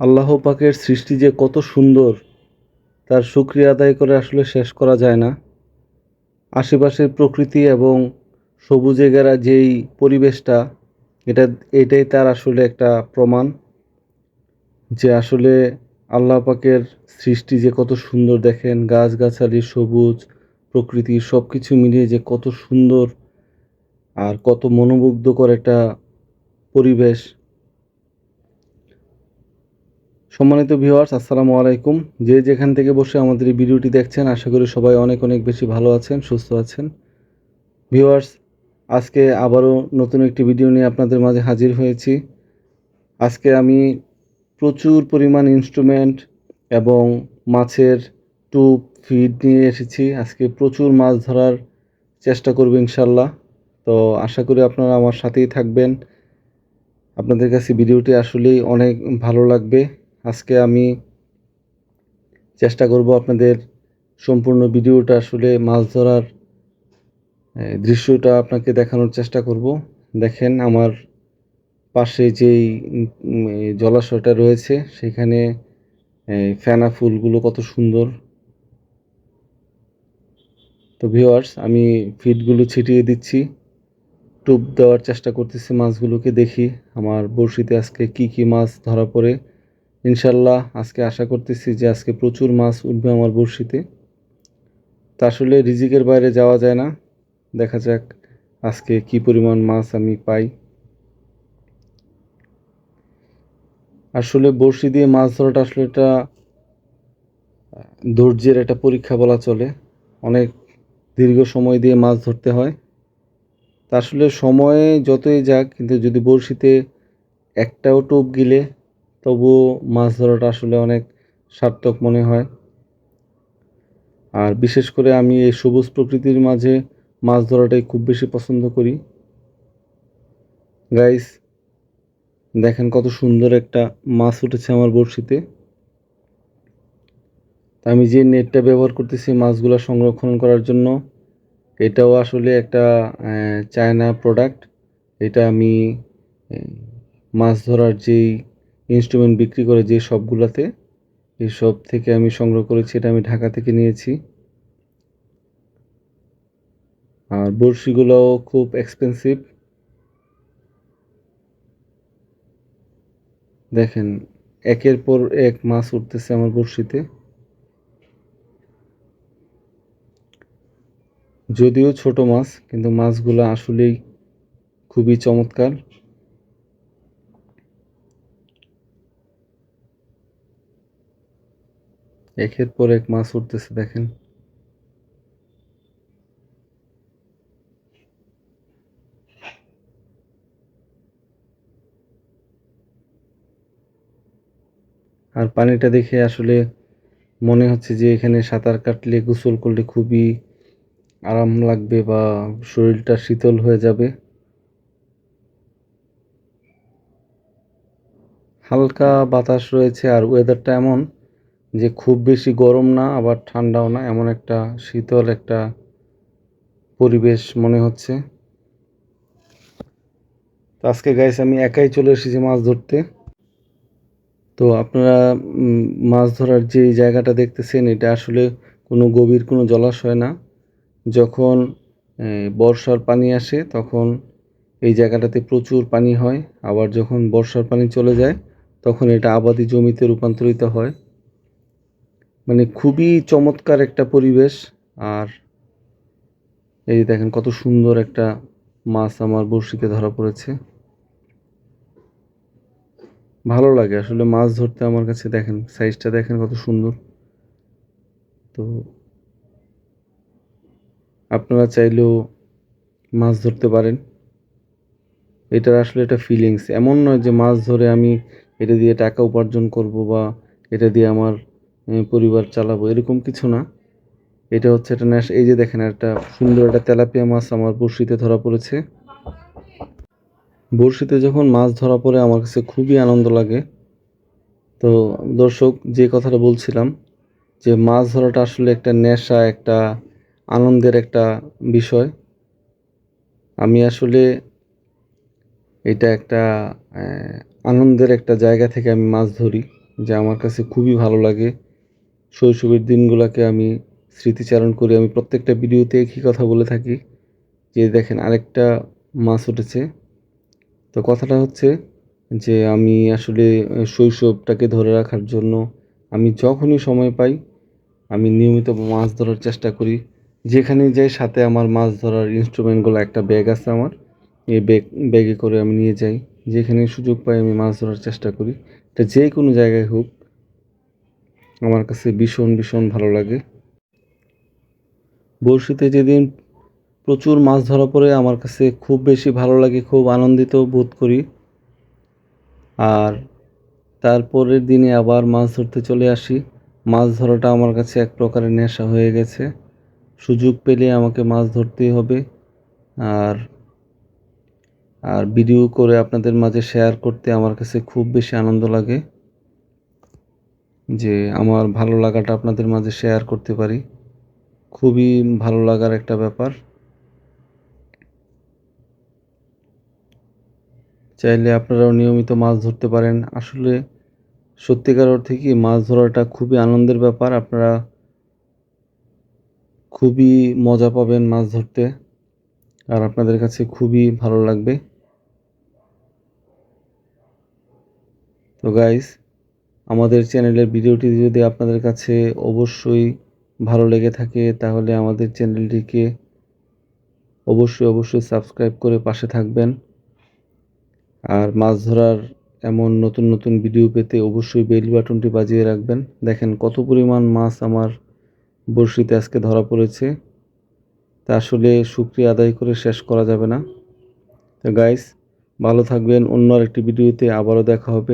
আল্লাহ পাকের সৃষ্টি যে কত সুন্দর, তার শুক্রিয়া আদায় করে আসলে শেষ করা যায় না। আশেপাশের প্রকৃতি এবং সবুজে ঘেরা যেই পরিবেশটা, এটা, এটাই তার আসলে একটা প্রমাণ যে আসলে আল্লাহ পাকের সৃষ্টি যে কত সুন্দর দেখেন, গাছগাছালি সবুজ, প্রকৃতি সব কিছু মিলিয়ে যে কত সুন্দর আর কত মনোমুগ্ধকর একটা পরিবেশ। সম্মানিত ভিউয়ার্স আসসালামু আলাইকুম। যে যেখান থেকে বসে আমাদের এই ভিডিওটি দেখছেন, আশা করি সবাই অনেক অনেক বেশি ভালো আছেন, সুস্থ আছেন। ভিউয়ার্স আজকে আবারও নতুন একটি ভিডিও নিয়ে আপনাদের মাঝে হাজির হয়েছি। আজকে আমি প্রচুর পরিমাণ ইনস্ট্রুমেন্ট এবং মাছের টুপ ফিড নিয়ে এসেছি। আজকে প্রচুর মাছ ধরার চেষ্টা করব ইনশাল্লাহ তো আশা করি আপনারা আমার সাথেই থাকবেন। আপনাদের কাছে ভিডিওটি আসলেই অনেক ভালো লাগবে। আজকে আমি চেষ্টা করব আপনাদের সম্পূর্ণ ভিডিওটা আসলে মাছ ধরার দৃশ্যটা আপনাকে দেখানোর চেষ্টা করব। দেখেন আমার পাশে যেই জলাশয়টা রয়েছে, সেখানে ফেনা ফুলগুলো কত সুন্দর। তো ভিওয়ার্স আমি ফিডগুলো ছিটিয়ে দিচ্ছি। টোপ দেওয়ার চেষ্টা করতেছি মাছগুলোকে দেখি, আমার বড়শিতে আজকে কি কি মাছ ধরা পড়ে। ইনশাল্লাহ আজকে আশা করতেছি যে আজকে প্রচুর মাছ উঠবে আমার বড়শিতে। তা আসলে রিজিকের বাইরে যাওয়া যায় না। দেখা যাক আজকে কি পরিমাণ মাছ আমি পাই। আসলে বড়শি দিয়ে মাছ ধরাটা আসলে এটা ধৈর্যের একটা পরীক্ষা বলা চলে। অনেক দীর্ঘ সময় দিয়ে মাছ ধরতে হয়। তা আসলে সময়ে যতই যাক, কিন্তু যদি বড়শিতে একটাও টোপ গিলে তবুও মাছ ধরাটা আসলে অনেক সার্থক মনে হয়। আর বিশেষ করে আমি এই সবুজ প্রকৃতির মাঝে মাছ ধরাটাই খুব বেশি পছন্দ করি। গাইস দেখেন কত সুন্দর একটা মাছ উঠেছে আমার বড়শিতে। আমি যে নেটটা ব্যবহার করতেছি মাছগুলো সংরক্ষণ করার জন্য, এটাও আসলে একটা চায়না প্রোডাক্ট এটা আমি মাছ ধরার যেই ইনস্ট্রুমেন্ট বিক্রি করে যে সবগুলাতে, এই সব থেকে আমি সংগ্রহ করেছি, এটা আমি ঢাকা থেকে নিয়েছি। আর বড়শিগুলোও খুব এক্সপেন্সিভ দেখেন, একের পর এক মাছ উঠতেছে আমার বড়শিতে। যদিও ছোট মাছ, কিন্তু মাছগুলো আসলেই খুবই চমৎকার। একের পর এক মাছ উঠতেছে, দেখেন। আর পানিটা দেখে আসলে মনে হচ্ছে যে এখানে সাঁতার কাটলে গোসল করলে খুবই আরাম লাগবে বা শরীরটা শীতল হয়ে যাবে। হালকা বাতাস রয়েছে আর ওয়েদারটা এমন যে খুব বেশি গরম না, আবার ঠান্ডাও না, এমন একটা শীতল একটা পরিবেশ মনে হচ্ছে। তো আজকে গাইস আমি একাই চলে এসেছি মাছ ধরতে। তো আপনারা মাছ ধরার যে জায়গাটা দেখতেছেন, এটা আসলে কোনো গভীর কোনো জলাশয় না। যখন বর্ষার পানি আসে, তখন এই জায়গাটাতে প্রচুর পানি হয়। আবার যখন বর্ষার পানি চলে যায়, তখন এটা আবাদি জমিতে রূপান্তরিত হয়। মানে খুবই চমৎকার একটা পরিবেশ। আর এই দেখেন কত সুন্দর একটা মাছ আমার বড়শিতে ধরা পড়েছে। ভালো লাগে আসলে মাছ ধরতে আমার কাছে দেখেন সাইজটা দেখেন কত সুন্দর। তো আপনারা চাইলেও মাছ ধরতে পারেন। এটার আসলে একটা ফিলিংস এমন নয় যে মাছ ধরে আমি এটা দিয়ে টাকা উপার্জন করব বা এটা দিয়ে আমার পরিবার চালাবো, এরকম কিছু না। এটা হচ্ছে একটা ন্যাশ এই যে দেখেন, একটা সুন্দর একটা তেলাপিয়া মাছ আমার বড়শিতে ধরা পড়েছে। বড়শিতে যখন মাছ ধরা পড়ে, আমার কাছে খুবই আনন্দ লাগে। তো দর্শক, যে কথাটা বলছিলাম, যে মাছ ধরাটা আসলে একটা নেশা, একটা আনন্দের একটা বিষয়। আমি আসলে এটা একটা আনন্দের একটা জায়গা থেকে আমি মাছ ধরি, যা আমার কাছে খুবই ভালো লাগে। শৈশবের দিনগুলোকে আমি স্মৃতিচারণ করি। আমি প্রত্যেকটা ভিডিওতে একই কথা বলে থাকি যে দেখেন আরেকটা মাছ উঠেছে। তো কথাটা হচ্ছে যে আমি আসলে শৈশবটাকে ধরে রাখার জন্য আমি যখনই সময় পাই আমি নিয়মিত মাছ ধরার চেষ্টা করি। যেখানে যাই সাথে আমার মাছ ধরার ইনস্ট্রুমেন্টগুলো একটা ব্যাগ আছে আমার, এই ব্যাগ ব্যাগে করে আমি নিয়ে যাই। যেখানে সুযোগ পাই আমি মাছ ধরার চেষ্টা করি। এটা যে কোনো জায়গায় হোক আমার কাছে ভীষণ ভীষণ ভালো লাগে। বড়শিতে যেদিন প্রচুর মাছ ধরা পড়ে, আমার কাছে খুব বেশি ভালো লাগে, খুব আনন্দিত বোধ করি। আর তারপরের দিনে আবার মাছ ধরতে চলে আসি। মাছ ধরাটা আমার কাছে এক প্রকারের নেশা হয়ে গেছে। সুযোগ পেলে আমাকে মাছ ধরতেই হবে। আর আর ভিডিও করে আপনাদের মাঝে শেয়ার করতে আমার কাছে খুব বেশি আনন্দ লাগে। যে আমার ভালো লাগাটা আপনাদের মাঝে শেয়ার করতে পারি। খুবই ভালো লাগার একটা ব্যাপার। চাইলে আপনারাও নিয়মিত মাছ ধরতে পারেন। আসলে সত্যিকার অর্থে কি মাছ ধরাটা খুবই আনন্দের ব্যাপার। আপনারা খুবই মজা পাবেন মাছ ধরতে। আর আপনাদের কাছে খুবই ভালো লাগবে। তো গাইস আমাদের চ্যানেলের ভিডিওটি যদি আপনাদের কাছে অবশ্যই ভালো লেগে থাকে, তাহলে আমাদের চ্যানেলটিকে অবশ্যই অবশ্যই সাবস্ক্রাইব করে পাশে থাকবেন। আর মাছ ধরার এমন নতুন নতুন ভিডিও পেতে অবশ্যই বেল বাটনটি বাজিয়ে রাখবেন। দেখেন কত পরিমাণ মাছ আমার বড়শিতে আজকে ধরা পড়েছে। তা আসলে শুক্রিয়া আদায় করে শেষ করা যাবে না। তো গাইস ভালো থাকবেন। অন্য আরেকটি ভিডিওতে আবারও দেখা হবে।